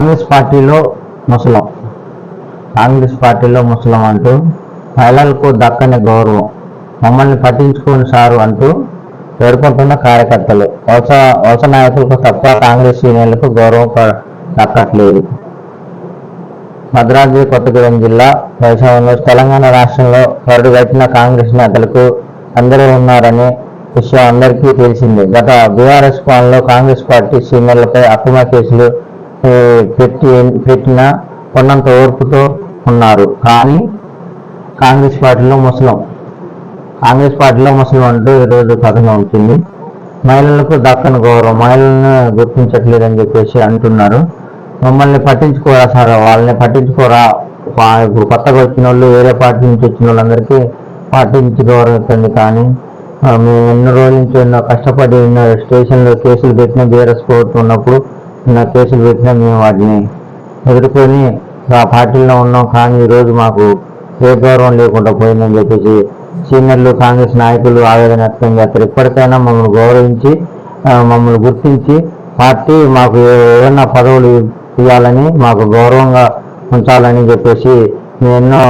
కాంగ్రెస్ పార్టీలో ముసలం. కాంగ్రెస్ పార్టీలో ముసలం అంటూ మహిళలకు దక్కని గౌరవం మమ్మల్ని పట్టించుకోని సారు అంటూ పేర్కొంటున్న కార్యకర్తలు. వలస వలస నాయకులకు తప్ప కాంగ్రెస్ సీనియర్లకు గౌరవం ప- దక్కట్లేదు. భద్రాద్రి కొత్తగూడెం జిల్లా వ్యవసాయంలో తెలంగాణ రాష్ట్రంలో కరుడుగట్టిన కాంగ్రెస్ నేతలకు అందరూ ఉన్నారని విషయం అందరికీ తెలిసిందే. గత బీఆర్ఎస్ పాలనలో కాంగ్రెస్ పార్టీ సీనియర్లపై అక్రమ కేసులు పెట్టి పెట్టిన కొన్నంత ఓర్పుతో ఉన్నారు. కానీ కాంగ్రెస్ పార్టీలో ముసలం. కాంగ్రెస్ పార్టీలో ముసలం అంటూ ఈరోజు కథనం ఉంటుంది మహిళలకు దక్కని గౌరవం మహిళలను గుర్తించట్లేదని చెప్పేసి అంటున్నారు. మమ్మల్ని పట్టించుకోరా సార్? వాళ్ళని పట్టించుకోరా? ఇప్పుడు కొత్తగా వచ్చిన వాళ్ళు వేరే పార్టీ నుంచి వచ్చిన వాళ్ళందరికీ పార్టీ గౌరవించండి కానీ మేము ఎన్నో రోజుల నుంచి ఎన్నో కష్టపడి ఎన్నో స్టేషన్లో కేసులు పెట్టిన బీఆర్ఎస్ కోర్టు ఉన్నప్పుడు నా కేసులు పెట్టినా మేము వాటిని ఎదుర్కొని ఆ పార్టీలో ఉన్నాం. కానీ ఈరోజు మాకు ఏ గౌరవం లేకుండా పోయిందని చెప్పేసి సీనియర్లు కాంగ్రెస్ నాయకులు ఆవేదన వ్యక్తం చేస్తారు ఇప్పటికైనా మమ్మల్ని గౌరవించి మమ్మల్ని గుర్తించి పార్టీ మాకు ఏదైనా పదవులు ఇవ్వాలని మాకు గౌరవంగా ఉంచాలని చెప్పేసి ఎన్నో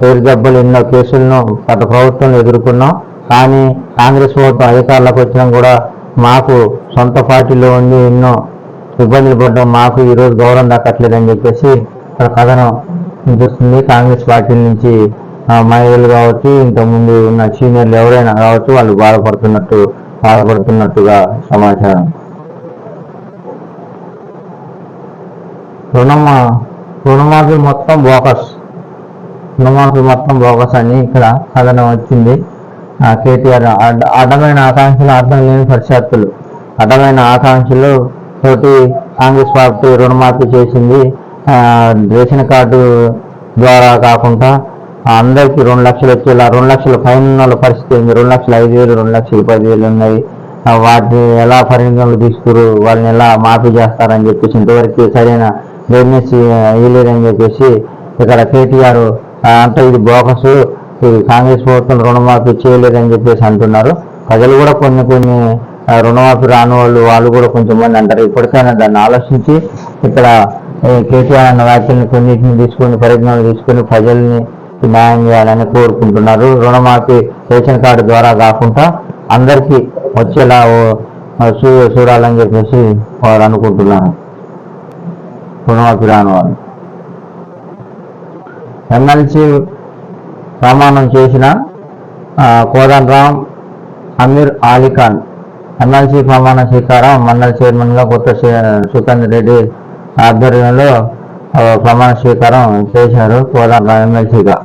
పేరు దెబ్బలు ఎన్నో కేసులను గత ప్రభుత్వంలో ఎదుర్కొన్నాం. కానీ కాంగ్రెస్ ప్రభుత్వం అధికారులకు వచ్చినా కూడా మాకు సొంత పార్టీలో ఉండి ఎన్నో ఇబ్బందులు పడ్డాం మాకు ఈరోజు గౌరవం దక్కట్లేదని చెప్పేసి ఇక్కడ కథనం వినిపిస్తుంది. కాంగ్రెస్ పార్టీ నుంచి మహిళలు కావచ్చు ఇంతకుముందు ఉన్న సీనియర్లు ఎవరైనా కావచ్చు వాళ్ళు బాధపడుతున్నట్టు బాధపడుతున్నట్టుగా సమాచారం. రుణమా రుణమాఫీ మొత్తం బోకస్. రుణమాఫీ మొత్తం బోకస్ అని ఇక్కడ కథనం వచ్చింది. కేటీఆర్ అడ్డ- అడ్డమైన ఆకాంక్షలు అర్థం లేని పరిషత్తులు అడ్డమైన ఆకాంక్షలు తోటి కాంగ్రెస్ పార్టీ రుణమాఫీ చేసింది. రేషన్ కార్డు ద్వారా కాకుండా అందరికీ రెండు లక్షలు వచ్చేలా రెండు లక్షల పైన పరిస్థితి ఏంది? రెండు లక్షల ఐదు వేలు రెండు లక్షల పదివేలు ఉన్నాయి. వాటిని ఎలా పరిగణనలు తీసుకురు? వాళ్ళని ఎలా మాఫీ చేస్తారని చెప్పేసి ఇంతవరకు సరైన గైడ్నెస్ ఇవ్వలేదని చెప్పేసి ఇక్కడ కేటీఆర్ అంటే ఇది బోకస్ ఇది కాంగ్రెస్ ప్రభుత్వం రుణమాఫీ చేయలేదని చెప్పేసి అంటున్నారు. ప్రజలు కూడా కొన్ని కొన్ని రుణమాఫీ రాని వాళ్ళు వాళ్ళు కూడా కొంచెం మంది అంటారు. ఇప్పటికైనా దాన్ని ఆలోచించి ఇక్కడ కేసీఆర్ కేటీఆర్ అన్న వ్యాఖ్యలను కొన్నిటిని తీసుకొని పరిజ్ఞానం తీసుకొని ప్రజల్ని న్యాయం చేయాలని కోరుకుంటున్నారు. రుణమాఫీ రేషన్ కార్డు ద్వారా కాకుండా అందరికీ వచ్చేలా ఓ- చూడాలని చెప్పేసి వారు అనుకుంటున్నారు. రుణమాఫీ రాని వాళ్ళు ఎమ్మెల్సీ ప్రమాణం చేసిన కోదండరామ్ అమీర్ అలీఖాన్ ఎమ్మెల్సీ ప్రమాణ స్వీకారం మండల చైర్మన్గా కొత్త సుఖేందర్ రెడ్డి ఆధ్వర్యంలో ప్రమాణ స్వీకారం చేశారు కోదండరామ్ ఎమ్మెల్సీగా.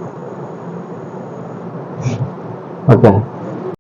ఓకే.